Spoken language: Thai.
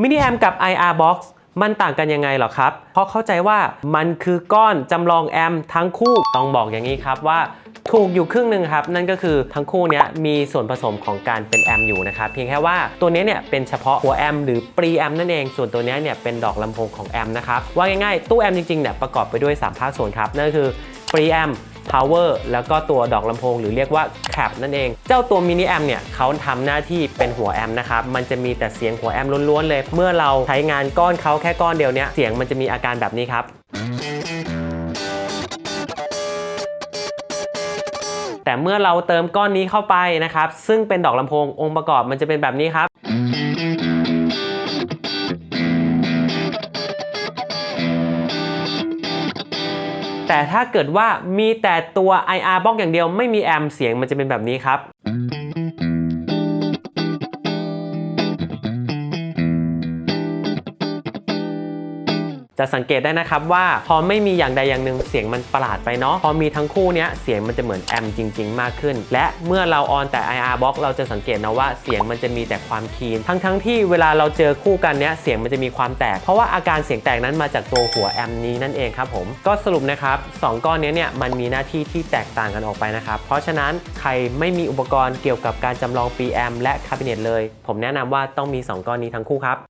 มินิแอมกับ IR Box มันต่างกันยังไงหรอครับ เพราะเข้าใจว่ามันคือก้อนจำลองแอมทั้งคู่ต้องบอกอย่างนี้ครับว่าถูกอยู่ครึ่งหนึ่งครับ นั่นก็คือทั้งคู่เนี้ยมีส่วนผสมของการเป็นแอมอยู่นะครับ เพียงแค่ว่าตัวนี้เนี่ยเป็นเฉพาะหัวแอมหรือปรีแอมนั่นเอง ส่วนตัวนี้เนี่ยเป็นดอกลำโพงของแอมนะครับ ว่าง่ายๆ ตู้แอมจริงๆเนี่ยประกอบไปด้วย 3 ภาคส่วนครับ นั่นก็คือปรีแอม power แล้วก็ตัวดอกลำโพงหรือเรียกว่า cap นั่นเอง เจ้าตัวมินิแอมเนี่ยเขาทำหน้าที่เป็นหัวแอมนะครับ มันจะมีแต่เสียงหัวแอมล้วนๆเลย เมื่อเราใช้งานก้อนเขาแค่ก้อนเดียวเนี่ยเสียงมันจะมีอาการแบบนี้ครับแต่เมื่อเราเติมก้อนนี้เข้าไปนะครับ ซึ่งเป็นดอกลำโพงองค์ประกอบมันจะเป็นแบบนี้ครับ แต่ถ้าเกิดว่ามีแต่ตัว IR บล็อกอย่างเดียวไม่มีแอมเสียงมันจะเป็นแบบนี้ครับ จะสังเกตได้นะครับว่าพอไม่มีอย่างใดอย่างหนึ่งเสียงมันประหลาดไปเนาะพอมีทั้งคู่เนี้ยเสียงมันจะเหมือนแอมจริง ๆ มากขึ้น และเมื่อเราออนแต่ IR box เราจะสังเกตนะว่าเสียงมันจะมีแต่ความคีน ทั้งๆที่เวลาเราเจอคู่กันเนี้ยเสียงมันจะมีความแตก เพราะว่าอาการเสียงแตกนั้นมาจากตัวหัวแอมนี้นั่นเองครับผมก็สรุปนะครับสองก้อนนี้เนี่ยมันมีหน้าที่ที่แตกต่างกันออกไปนะครับเพราะฉะนั้นใครไม่มีอุปกรณ์เกี่ยวกับการจำลองปีแอมและคาบิเนตเลย ผมแนะนำว่าต้องมีสองก้อนนี้ทั้งคู่ครับ